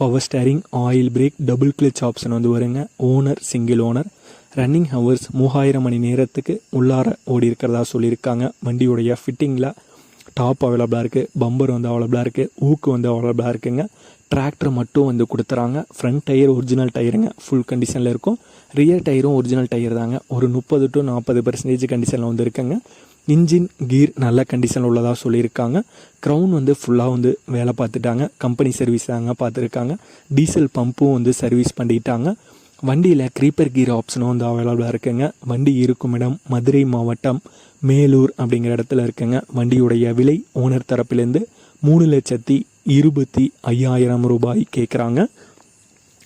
power steering oil brake double clutch option வந்து வருங்க. Owner single owner running hours மூவாயிரம் மணி நேரத்துக்கு உள்ளார ஓடி இருக்கிறதா சொல்லியிருக்காங்க. வண்டியுடைய ஃபிட்டிங்கில் டாப் அவைலபிளாக இருக்குது பம்பர் வந்து அவைலபிளாக இருக்குது ஊக்கு வந்து அவைலபிளாக இருக்குங்க. டிராக்டர் மட்டும் வந்து கொடுத்துறாங்க. ஃப்ரண்ட் டயர் ஒரிஜினல் டயருங்க ஃபுல் கண்டிஷனில் இருக்கும். ரியர் டயரும் ஒரிஜினல் டயர் தாங்க. ஒரு முப்பது டு நாற்பது பர்சன்டேஜ் கண்டிஷனில் வந்து இருக்குங்க. இன்ஜின் கீர் நல்ல கண்டிஷனில் உள்ளதாக சொல்லியிருக்காங்க. க்ரௌன் வந்து ஃபுல்லாக வந்து வேலை பார்த்துட்டாங்க. கம்பெனி சர்வீஸ் தாங்க பார்த்துருக்காங்க. டீசல் பம்பும் வந்து சர்வீஸ் பண்ணிட்டாங்க. வண்டியில் க்ரீப்பர் கீர் ஆப்ஷனும் வந்து அவைலபிளாக இருக்குங்க. வண்டி இருக்கும் இடம் மதுரை மாவட்டம் மேலூர் அப்படிங்கிற இடத்துல இருக்குங்க. வண்டியுடைய விலை ஓனர் தரப்பிலேருந்து மூணு லட்சத்தி இருபத்தி ஐயாயிரம் ரூபாய் கேட்குறாங்க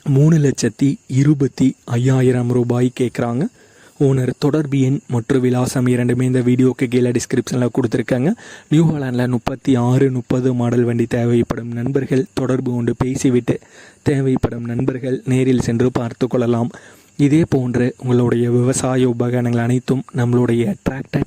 மூணு லட்சத்தி இருபத்தி ஐயாயிரம் ரூபாய் கேட்குறாங்க ஓனர் தொடர்பு எண் மற்றும் விலாசம் இரண்டுமே இந்த வீடியோக்கு கீழே டிஸ்கிரிப்ஷனில் கொடுத்துருக்காங்க. நியூ ஹாலாண்டில் முப்பத்தி ஆறு முப்பது மாடல் வண்டி தேவைப்படும் நண்பர்கள் தொடர்பு கொண்டு பேசிவிட்டு தேவைப்படும் நண்பர்கள் நேரில் சென்று பார்த்து கொள்ளலாம். இதே போன்று உங்களுடைய விவசாய உபகரணங்கள் அனைத்தும் நம்மளுடைய டிராக்டர்